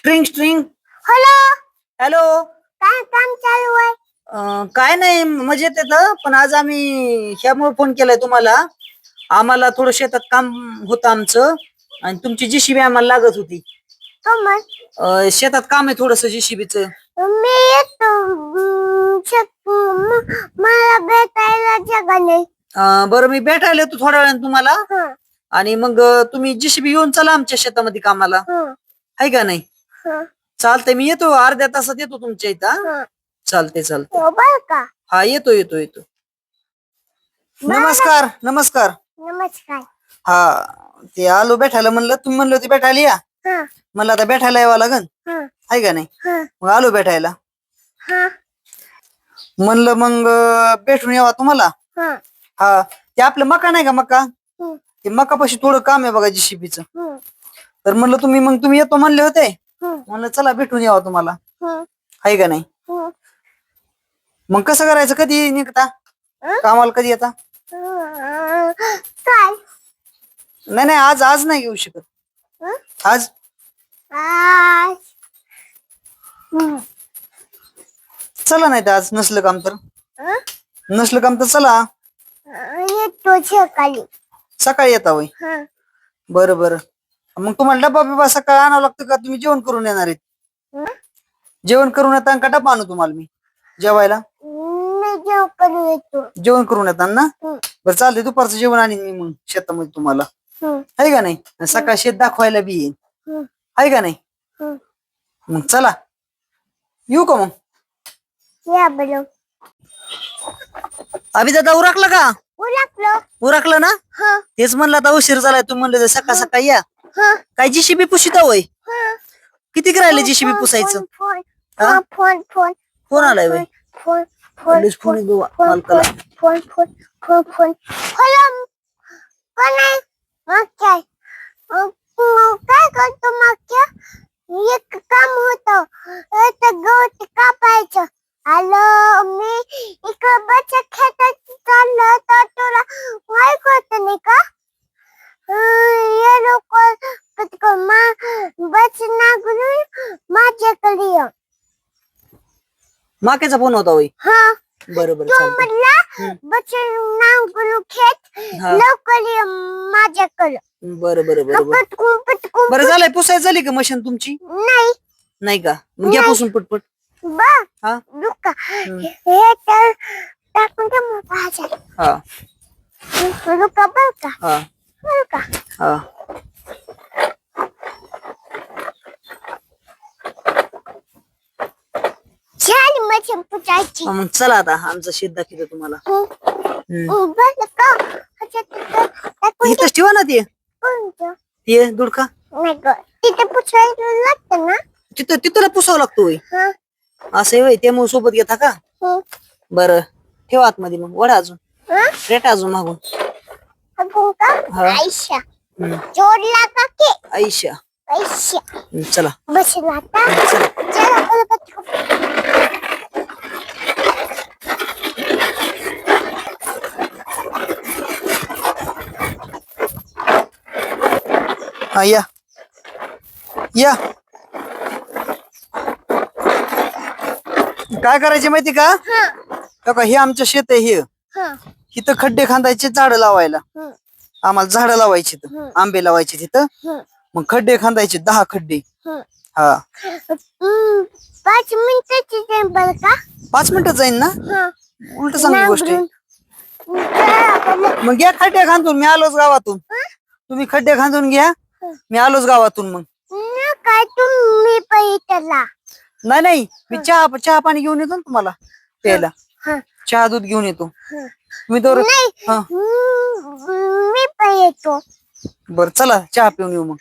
String string hello hello काय काम चालू आहे? अं, काय नाही मजेत येतं पण आज आम्ही ह्यामुळे फोन केलाय तुम्हाला. आम्हाला थोडं शेतात काम होतं आमचं. आणि तुमची जीसीबी आम्हाला लागत होती. कमल? अं, शेतात काम आहे थोडस जीसीबीचं मी येतो. अं, शक- म- मला भेटायला जगा नाही. बरं मी भेटायला येतो थोड्या वेळाने तुम्हाला. हं, आणि मग अं, तुम्ही जीसीबी घेऊन चला आमच्या शेतामध्ये कामाला. हं, आहे का नाही? चालतंय मी येतो अर्ध्या तासात येतो तुमच्या इथं. चालते चालते हो का? हा येतो येतो येतो. नमस्कार नमस्कार. नमस्कार. हा ते आलो भेटायला म्हणलं तुम्ही म्हणलं होते भेटायला या. हं, मला आता भेटायला यावं लागन. हं, आहे का नाही? हं, मग आलो हं, म्हणलं मग अं, भेटून यावा तुम्हाला. हं, हा ते आपलं मका नाही का मका? हं, ते मकापाशी थोडं काम आहे बघा जीसीबीचं हं, तर म्हणलं तुम्ही मग तुम्ही येतो म्हणले होते. म्हणलं चला भेटून यावा तुम्हाला. हं, आहे का नाही? मग कसं करायचं? कधी निघता? कामाला कधी येता. काय? नाही नाही आज आज नाही घेऊ शकत? आज? आज. चला नाही तर आज नसलं काम तर? नसलं काम तर चला. येतो सकाळी. सकाळी येता होय. बरं बरं. मग तुम्हाला डबा बिबा सकाळी आणावं लागतं का? तुम्ही जेवण करून येणार आहेत? जेवण करून येता का डबा आणू तुम्हाला मी? जेवायला? येतो. जेवण करून येतात ना? बरं चालते दुपारचं जेवण आणीन मी मग शेतामध्ये तुम्हाला. हं, आहे का नाही? सकाळ शेत दाखवायला बी येईन. हं, आहे का नाही. मग चला. येऊ का मग? या बरं. अभि दादा उरकलं का? उरकलो. उरकलं ना? तेच म्हणलं आता उशीर झालाय. तू म्हणलं सकाळ सकाळी या. हं, काय जीसीबी पुशिता होय? हं. किती राहिले जीसीबी पुसायचं? फोन हा? Phone phone. आलाय बाई. फोन फोन फोन येतो फोन मालकाला. Phone phone phone hello. आहे? काय करतो मागच्या एक काम होत. तर गवत कापायचं. आलो मी इकडं बचत खेळत चाललं तर तुला ऐकू होत नाही का अं, हे लोक मा बस नागरून ये. माकेचा फोन होता होय. हा. बरं बरं तू चालतंय. म्हणला. बचन नाव खेत हा. लवकर ये माझ्याकडे. बरं बरं बरं बरं. पटकून पटकून बरं झालंय पुसाय झाली का मशीन तुमची? नाही. नाही का? मग घ्या. पुसून पटपट. बा हा. दुका हे तर टाकून भाज्या हा. रुका बर का? हा. बर का? हा. मग चला आता आमचं शेत दाखवतो तुम्हाला. हम्म. इथंच ठेवा ना ते. दुडका. तिथे पुसायला लागतं ना. तिथं तिथं पुसावं लागतो होय. हा. असं होय ते मग सोबत घेता का? हं. बरं ठेवा आतमध्ये मग. वडा अजून. हा? रेट अजून मागून. आपण का? हा. आयशा. हम्म. जोडला का के? आईशा आयशा. हम्म, चला. बसला चला. चला बोल हा या. या. काय करायचे माहिती का? हा. हो का हे आमचं शेत आहे हे. इथं खड्डे खांदायचे झाडं लावायला. हं, आम्हाला झाडं लावायची. आंबे लावायचे तिथं. हं, मग खड्डे खांदायचे दहा खड्डे. हं. पाच मिनिटाची टेम्पल का? पाच मिनिटं जाईन ना? हा. उलट चांगली गोष्ट आहे. मग घ्या खड्डे खांदून मी आलोच गावातून. तुम्ही खड्डे खांदून घ्या. मी आलोच गावातून मग. काय तुम्ही पैठला नाही नाही. मी चहा चहा पाणी घेऊन येतो ना तुम्हाला प्यायला. हा. चहा दूध घेऊन येतो. हा. मी तर नाही. हा. हम्म, मी पण येतो. बर चला चहा पिऊन येऊ मग.